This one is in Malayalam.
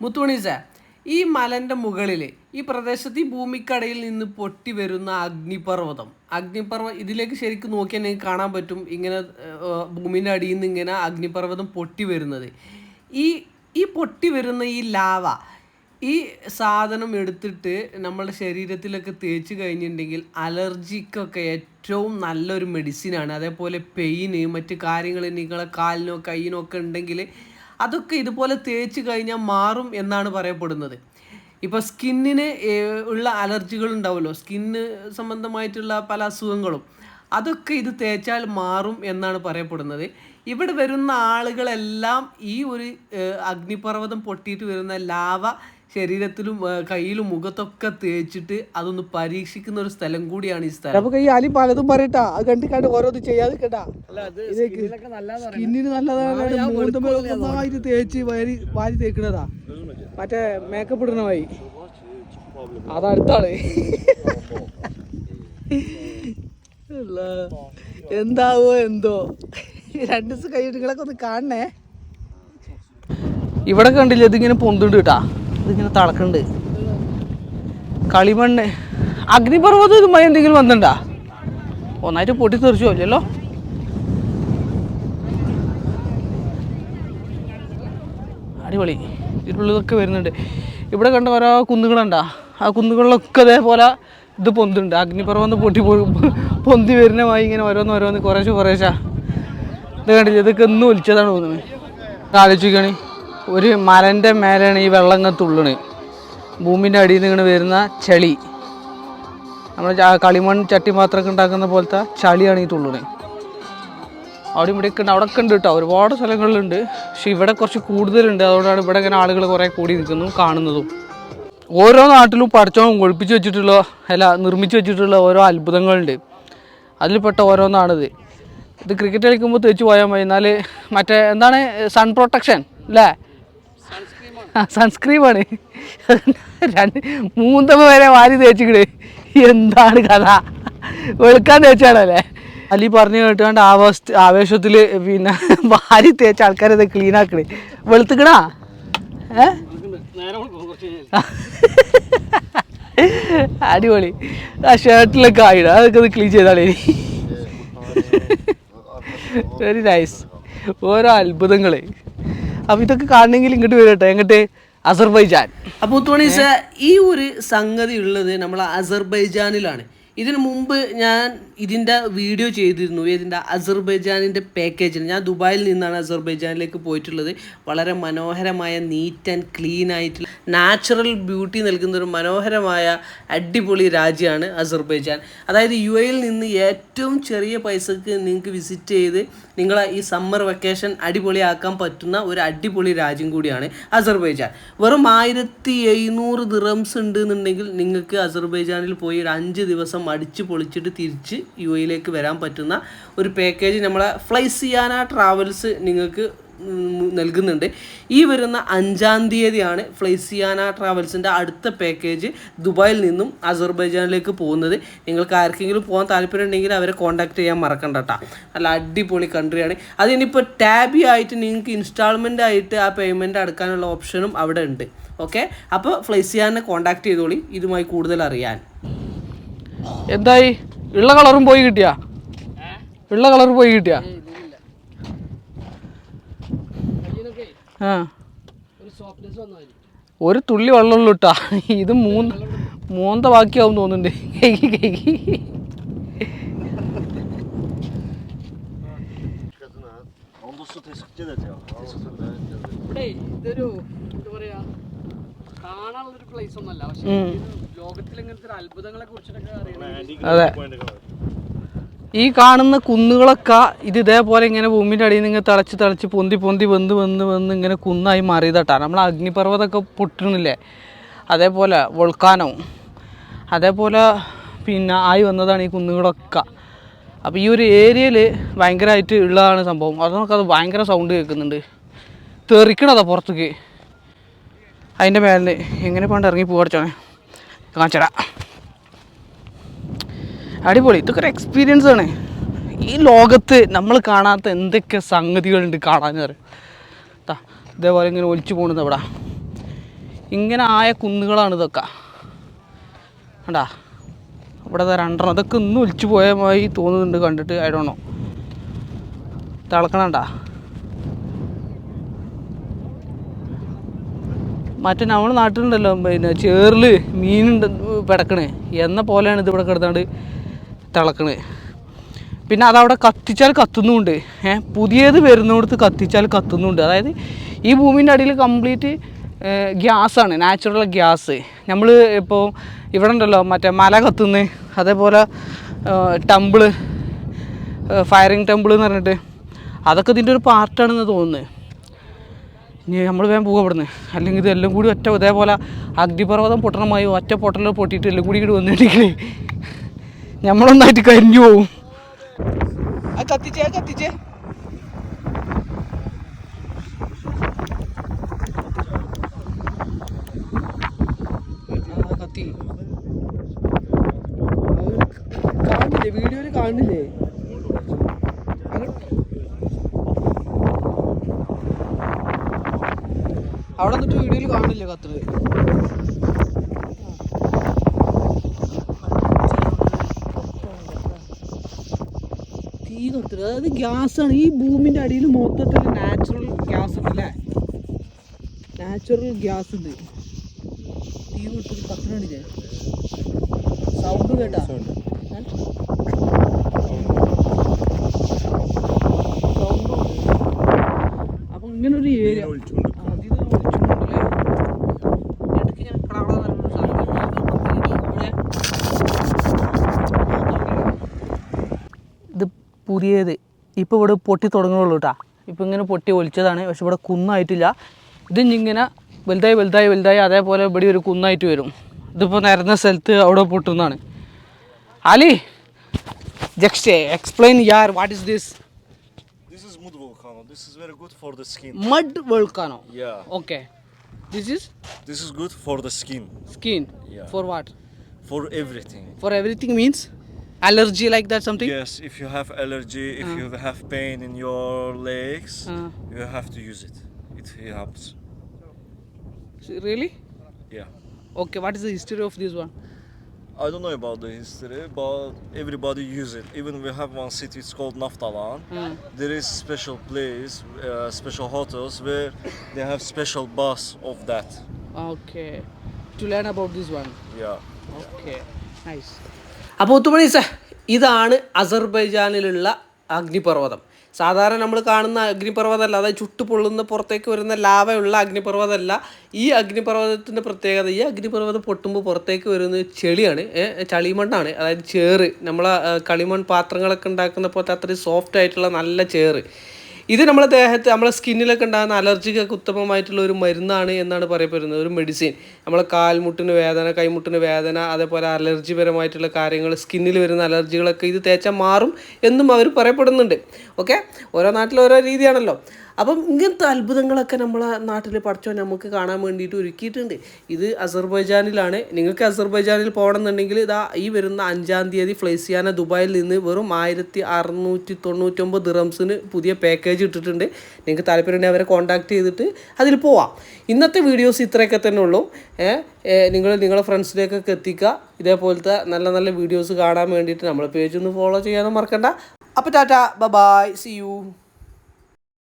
മുത്തുമണീസ ഈ മലന്റെ മുകളിൽ ഈ പ്രദേശത്ത് ഈ ഭൂമിക്കടയിൽ നിന്ന് പൊട്ടി വരുന്ന അഗ്നിപർവതം. അഗ്നിപർവതം ഇതിലേക്ക് ശരിക്കും നോക്കിയാൽ നിങ്ങൾക്ക് കാണാൻ പറ്റും ഇങ്ങനെ ഭൂമിന്റെ അടിയിൽ നിന്ന് ഇങ്ങനെ അഗ്നിപർവതം പൊട്ടി വരുന്നത്. ഈ ഈ പൊട്ടി വരുന്ന ഈ ലാവ ഈ സാധനം എടുത്തിട്ട് നമ്മുടെ ശരീരത്തിലൊക്കെ തേച്ച് കഴിഞ്ഞിട്ടുണ്ടെങ്കിൽ അലർജിക്കൊക്കെ ഏറ്റവും നല്ലൊരു മെഡിസിനാണ് അതേപോലെ പെയിന് മറ്റു കാര്യങ്ങൾ നിങ്ങളെ കാലിനോ കയ്യിനോ ഒക്കെ ഉണ്ടെങ്കിൽ അതൊക്കെ ഇതുപോലെ തേച്ച് കഴിഞ്ഞാൽ മാറും എന്നാണ് പറയപ്പെടുന്നത്. ഇപ്പോൾ സ്കിന്നിന് ഉള്ള അലർജികൾ ഉണ്ടാവുമല്ലോ. സ്കിന്ന് സംബന്ധമായിട്ടുള്ള പല അസുഖങ്ങളും. അതൊക്കെ ഇത് തേച്ചാൽ മാറും എന്നാണ് പറയപ്പെടുന്നത്. ഇവിടെ വരുന്ന ആളുകളെല്ലാം ഈ ഒരു അഗ്നിപർവതം പൊട്ടിയിട്ട് വരുന്ന ലാവ ശരീരത്തിലും കയ്യിലും മുഖത്തൊക്കെ തേച്ചിട്ട് അതൊന്ന് പരീക്ഷിക്കുന്ന ഒരു സ്ഥലം കൂടിയാണ് ഈ സ്ഥലം. നമുക്ക് ഈ അലി പലതും പറയട്ടാ. അത് കണ്ട് കണ്ട് ഓരോന്ന് ചെയ്യാതെ കേട്ടാ സ്കിന്നിന് നല്ലതാണ് തേച്ച് വാരി വാരി തേക്കണതാ. മറ്റേ മേക്കപ്പ് ഇടുന്ന വഴി. അതടുത്താണ് എന്താവോ എന്തോ. രണ്ട് ദിവസം കഴിഞ്ഞിട്ട് നിങ്ങളൊക്കെ ഒന്ന് കാണണേ. ഇവിടെ കണ്ടില്ല ഇതിങ്ങനെ പൊന്തുണ്ട് കേട്ടാ. ഇതിങ്ങനെ തളക്കുന്നുണ്ട് കളിമണ്ണ്. അഗ്നിപർവതം ഇതുമായി എന്തെങ്കിലും വന്നിട്ടുണ്ടാ? ഒന്നായിട്ട് പൊട്ടി തെറിച്ചു ഇല്ലല്ലോ അടിപൊളി. ഇതിലുള്ളതൊക്കെ വരുന്നുണ്ട്. ഇവിടെ കണ്ട ഓരോ കുന്നുകളുണ്ടാ ആ കുന്നുകളിലൊക്കെ അതേപോലെ ഇത് പൊന്തുണ്ട്. അഗ്നിപർവതം പൊട്ടി പൊന്തി വരുന്നമായി ഇങ്ങനെ ഓരോന്ന് ഓരോന്ന് കുറേശ്ശെ കുറേശ്ശാ. ഇത് കണ്ടില്ല? ഇതൊക്കെ ഒന്നും ഒലിച്ചതാണ് തോന്നുന്നത് ആലോചിക്കണി ഒരു മലന്റെ മേലെയാണ് ഈ വെള്ളം ഇങ്ങനെ തുള്ളണ്. ഭൂമിന്റെ അടിയിൽ നിന്ന് ഇങ്ങനെ വരുന്ന ചളി. നമ്മൾ കളിമൺ ചട്ടി മാത്രമൊക്കെ ഉണ്ടാക്കുന്ന പോലത്തെ ചളിയാണ് ഈ തുള്ളണ്. അവിടെ ഇവിടെ ഒക്കെ ഉണ്ട് അവിടെ ഒക്കെ ഉണ്ട് കേട്ടോ ഒരുപാട് സ്ഥലങ്ങളിലുണ്ട്. പക്ഷെ ഇവിടെ കുറച്ച് കൂടുതലുണ്ട്. അതുകൊണ്ടാണ് ഇവിടെ ഇങ്ങനെ ആളുകൾ കുറേ കൂടി നിൽക്കുന്നു കാണുന്നതും. ഓരോ നാട്ടിലും പഠിച്ചോണം ഒളിപ്പിച്ച് വെച്ചിട്ടുള്ള അല്ല നിർമ്മിച്ച് വെച്ചിട്ടുള്ള ഓരോ അത്ഭുതങ്ങളുണ്ട്. അതിൽപ്പെട്ട ഓരോന്നാണിത്. ഇത് ക്രിക്കറ്റ് കളിക്കുമ്പോൾ തേച്ച് പോയാൽ മതി. എന്നാൽ മറ്റേ എന്താണ് സൺ പ്രൊട്ടക്ഷൻ അല്ലേ സൺസ്ക്രീമാണ്. രണ്ട് മൂന്നമ്മ വരെ വാരി തേച്ചിക്കണ്. എന്താണ് കഥ? വെളുക്കാൻ തേച്ചാണല്ലേ അലി പറഞ്ഞു കേട്ടുകൊണ്ട് ആവേശ ആവേശത്തിൽ പിന്നെ വാരി തേച്ച ആൾക്കാരെ ഇത് ക്ലീൻ ആക്കണേ. വെളുത്തുക്കണാ? ഏ? അടിപൊളി. ആ ഷർട്ടിലൊക്കെ ആയിട അതൊക്കെ അത് ക്ലീൻ ചെയ്താളേ വെരി നൈസ് ഓരോ അത്ഭുതങ്ങൾ. അപ്പൊ ഇതൊക്കെ കാണണമെങ്കിൽ ഇങ്ങോട്ട് വരട്ടെ എങ്ങോട്ട്? അസർബൈജാൻ. തുണീസ ഈ ഒരു സംഗതി ഉള്ളത് നമ്മൾ അസർബൈജാനിലാണ്. ഇതിനു മുമ്പ് ഞാൻ ഇതിന്റെ വീഡിയോ ചെയ്തിരുന്നു ഇതിന്റെ അസർബൈജാനിന്റെ പാക്കേജിൽ ഞാൻ ദുബായിൽ നിന്നാണ് അസർബൈജാനിലേക്ക് പോയിട്ടുള്ളത്. വളരെ മനോഹരമായ നീറ്റ് ആൻഡ് ക്ലീൻ ആയിട്ടുള്ള നാച്ചുറൽ ബ്യൂട്ടി നൽകുന്ന ഒരു മനോഹരമായ അടിപൊളി രാജ്യമാണ് അസർബൈജാൻ. അതായത് യു എയിൽ നിന്ന് ഏറ്റവും ചെറിയ പൈസക്ക് നിങ്ങൾക്ക് വിസിറ്റ് ചെയ്ത് നിങ്ങളെ ഈ സമ്മർ വെക്കേഷൻ അടിപൊളിയാക്കാൻ പറ്റുന്ന ഒരു അടിപൊളി രാജ്യം കൂടിയാണ് അസർബൈജാൻ. വെറും ആയിരത്തി എഴുന്നൂറ് ദിറംസ് ഉണ്ട് എന്നുണ്ടെങ്കിൽ നിങ്ങൾക്ക് അസർബൈജാനിൽ പോയി ഒരു അഞ്ച് ദിവസം അടിച്ച് പൊളിച്ചിട്ട് തിരിച്ച് യു എയിലേക്ക് വരാൻ പറ്റുന്ന ഒരു പാക്കേജ് നമ്മളെ ഫ്ലൈസിയാന ട്രാവൽസ് നിങ്ങൾക്ക് നൽകുന്നുണ്ട്. ഈ വരുന്ന അഞ്ചാം തീയതിയാണ് ഫ്ലൈസിയാന ട്രാവൽസിന്റെ അടുത്ത പാക്കേജ് ദുബായിൽ നിന്നും അസർബൈജാനിലേക്ക് പോകുന്നത്. നിങ്ങൾക്ക് ആർക്കെങ്കിലും പോകാൻ താല്പര്യം ഉണ്ടെങ്കിൽ അവരെ കോൺടാക്ട് ചെയ്യാൻ മറക്കണ്ട കേട്ടോ നല്ല അടിപൊളി കൺട്രിയാണ് അതിനിപ്പോൾ ടാബി ആയിട്ട് നിങ്ങൾക്ക് ഇൻസ്റ്റാൾമെന്റ് ആയിട്ട് ആ പേയ്മെന്റ് അടക്കാനുള്ള ഓപ്ഷനും അവിടെ ഉണ്ട്. ഓക്കെ അപ്പോൾ ഫ്ലൈസിയാനെ കോൺടാക്ട് ചെയ്തോളി. ഇതുമായി കൂടുതൽ അറിയാൻ. എന്തായി ഉള്ള കളറും പോയി കിട്ടിയാ ഉള്ള കളർ പോയി കിട്ടിയാ ആ ഒരു തുള്ളി വെള്ളമുള്ളൂ ഇട്ടാ ഇത് മൂന്ന് മൂന്നത്തെ ബാക്കിയാവും തോന്നുന്നുണ്ട്. ഇവിടെ ഇതൊരു എന്താ പറയാ കാണാനുള്ളൊരു പ്ലേസ് ഒന്നല്ല പക്ഷെ ലോകത്തിൽ ഇങ്ങനത്തെ അത്ഭുതങ്ങളെ കുറിച്ചിട്ടൊക്കെ അതെ. ഈ കാണുന്ന കുന്നുകളൊക്കെ ഇത് ഇതേപോലെ ഇങ്ങനെ ഭൂമിന്റെ അടിയിൽ നിന്ന് ഇങ്ങനെ തിളച്ച് തിളച്ച് പൊന്തി പൊന്തി വന്ന് വന്ന് വന്ന് ഇങ്ങനെ കുന്നായി മാറിയതാട്ടാ. നമ്മൾ അഗ്നിപർവതമൊക്കെ പൊട്ടണില്ലേ? അതേപോലെ വോൾക്കാനോ. അതേപോലെ പിന്നെ ആയി വന്നതാണ് ഈ കുന്നുകളൊക്കെ. അപ്പോൾ ഈ ഒരു ഏരിയയിൽ ഭയങ്കരമായിട്ട് ഉള്ളതാണ് സംഭവം. അതൊക്കെ അത് ഭയങ്കര സൗണ്ട് കേൾക്കുന്നുണ്ട്. തെറിക്കണതാ പുറത്തേക്ക്. അതിന്റെ മേലിൽ എങ്ങനെ പോകണ്ട ഇറങ്ങി പോകടിച്ചോനെ കാണിച്ചടാ. അടിപൊളി. ഇതൊക്കെ ഒരു എക്സ്പീരിയൻസ് ആണ്. ഈ ലോകത്ത് നമ്മൾ കാണാത്ത എന്തൊക്കെ സംഗതികളുണ്ട് കാണാൻ പറയും. ഇതേപോലെ ഇങ്ങനെ ഒലിച്ചു പോകുന്നത് അവിടെ ഇങ്ങനെ ആയ കുന്നുകളാണ് ഇതൊക്കെ. കണ്ടാ? ഇവിടെ രണ്ടെണ്ണം. അതൊക്കെ ഇന്ന് ഒലിച്ചു പോയമായി തോന്നുന്നുണ്ട് കണ്ടിട്ട്. ആയിടണോ തിളക്കണണ്ട മറ്റേ നമ്മുടെ നാട്ടിലുണ്ടല്ലോ പിന്നെ ചേറിൽ മീനുണ്ട് പിടക്കണേ. എന്ന പോലെയാണ് ഇത് ഇവിടെ കിടന്നാണ്ട് തിളക്കണേ. പിന്നെ അതവിടെ കത്തിച്ചാൽ കത്തുന്നുമുണ്ട് ഏഹ് പുതിയത് വരുന്നിടത്ത് കത്തിച്ചാൽ കത്തുന്നുണ്ട്. അതായത് ഈ ഭൂമിന്റെ അടിയിൽ കംപ്ലീറ്റ് ഗ്യാസാണ്. Natural gas. നമ്മൾ ഇപ്പോൾ ഇവിടെ ഉണ്ടല്ലോ മറ്റേ മല കത്തുന്ന അതേപോലെ ടമ്പിൾ ഫയറിങ് ടെമ്പിൾ എന്ന് പറഞ്ഞിട്ട്. അതൊക്കെ ഇതിന്റെ ഒരു പാർട്ടാണെന്ന് തോന്നുന്നത് ഇനി നമ്മൾ വേഗം പോകാം ഇവിടുന്ന്. അല്ലെങ്കിൽ ഇതെല്ലാം കൂടി ഒറ്റ ഇതേപോലെ അഗ്നിപർവതം പൊട്ടണമായി ഒറ്റ പൊട്ടലോ പൊട്ടിയിട്ട് എല്ലാം കൂടി ഇങ്ങോട്ട് വന്നിട്ടുണ്ടെങ്കിൽ നമ്മളൊന്നായിട്ട് കരിഞ്ഞു പോവും. കത്തിച്ചേ കത്തിച്ചേ. കത്തി. കാണില്ലേ വീഡിയോയിൽ കാണില്ലേ? അവിടെ നിന്നിട്ട് വീഡിയോയിൽ കാണില്ല കത്തത് തീ കത്തത് അതായത് ഗ്യാസാണ് ഈ ഭൂമിന്റെ അടിയിൽ മൊത്തത്തിൽ നാച്ചുറൽ ഗ്യാസ് ഉണ്ട് അല്ലേ? നാച്ചുറൽ ഗ്യാസ് ഉണ്ട്. തീ കൊടുത്തിട്ട് കത്തണില്ലേ സൗണ്ട് കേട്ടാ? അപ്പം ഇങ്ങനൊരു ഏരിയ പുതിയത്. ഇപ്പോൾ ഇവിടെ പൊട്ടി തുടങ്ങുള്ളൂ കേട്ടോ ഇപ്പോൾ ഇങ്ങനെ പൊട്ടി ഒലിച്ചതാണ്. പക്ഷെ ഇവിടെ കുന്നായിട്ടില്ല. ഇത് ഇങ്ങനെ വലുതായി വലുതായി വലുതായി അതേപോലെ ഇവിടെ ഒരു കുന്നായിട്ട് വരും. ഇതിപ്പോൾ നിരന്ന സ്ഥലത്ത് അവിടെ പൊട്ടുന്നതാണ്. Ali just explain Yar what is this This is mud volcano. This is very good for the skin. Mud volcano Yeah. Okay this is This is good for the skin. Skin Yeah. For what For everything. for everything means? Allergy like that something Yes, if you have allergy, if you have pain in your legs, Uh. you have to use it. It helps. really Yeah. okay what is the history of this one I don't know about the history, but everybody use it. Even we have one city, it's called Naftalan. Mm. There is special place, uh, special hotels where they have special bus of that. okay to learn about this one Yeah. okay nice അപ്പോൾ ഒത്തുമണീസ ഇതാണ് അസർബൈജാനിലുള്ള അഗ്നിപർവതം. സാധാരണ നമ്മൾ കാണുന്ന അഗ്നിപർവതമല്ല അതായത് ചുട്ടുപൊള്ളുന്ന പുറത്തേക്ക് വരുന്ന ലാവയുള്ള അഗ്നിപർവതമല്ല ഈ അഗ്നിപർവതത്തിന്റെ പ്രത്യേകത ഈ അഗ്നിപർവതം പൊട്ടുമ്പോൾ പുറത്തേക്ക് വരുന്ന ചെളിയാണ് ചളിമണ്ണാണ്. അതായത് ചേറ് നമ്മളെ കളിമൺ പാത്രങ്ങളൊക്കെ ഉണ്ടാക്കുന്ന പോലത്തെ അത്രയും സോഫ്റ്റ് ആയിട്ടുള്ള നല്ല ചേറ്. ഇത് നമ്മളെ ദേഹത്ത് നമ്മളെ സ്കിന്നിലൊക്കെ ഉണ്ടാകുന്ന അലർജിക്കൊക്കെ ഉത്തമമായിട്ടുള്ള ഒരു മരുന്നാണ് എന്നാണ് പറയപ്പെടുന്നത്. ഒരു മെഡിസിൻ. നമ്മളെ കാൽമുട്ടിന് വേദന കൈമുട്ടിന് വേദന അതേപോലെ അലർജി പരമായിട്ടുള്ള കാര്യങ്ങൾ സ്കിന്നിൽ വരുന്ന അലർജികളൊക്കെ ഇത് തേച്ചാൽ മാറും എന്നും അവർ പറയപ്പെടുന്നുണ്ട്. ഓക്കെ? ഓരോ നാട്ടിൽ ഓരോ രീതിയാണല്ലോ. അപ്പം ഇങ്ങനത്തെ അത്ഭുതങ്ങളൊക്കെ നമ്മളെ നാട്ടിൽ പഠിച്ചോ നമുക്ക് കാണാൻ വേണ്ടിയിട്ട് ഒരുക്കിയിട്ടുണ്ട്. ഇത് അസർബൈജാനിലാണ്. നിങ്ങൾക്ക് അസർബൈജാനിൽ പോകണമെന്നുണ്ടെങ്കിൽ ഇതാ ഈ വരുന്ന അഞ്ചാം തീയതി ഫ്ലൈസിയാന ദുബായിൽ നിന്ന് വെറും ആയിരത്തി അറുന്നൂറ്റി തൊണ്ണൂറ്റൊമ്പത് ദിറംസിന് പുതിയ പാക്കേജ് ഇട്ടിട്ടുണ്ട്. നിങ്ങൾക്ക് താല്പര്യമുണ്ടെങ്കിൽ അവരെ കോൺടാക്ട് ചെയ്തിട്ട് അതിൽ പോവാം. ഇന്നത്തെ വീഡിയോസ് ഇത്രയൊക്കെ തന്നെ ഉള്ളൂ. നിങ്ങൾ നിങ്ങളുടെ ഫ്രണ്ട്സിലേക്കൊക്കെ എത്തിക്കുക. ഇതേപോലത്തെ നല്ല നല്ല വീഡിയോസ് കാണാൻ വേണ്ടിയിട്ട് നമ്മളെ പേജ് ഒന്ന് ഫോളോ ചെയ്യാനും മറക്കണ്ട. അപ്പോൾ ടാറ്റ ബ ബായ് സി യു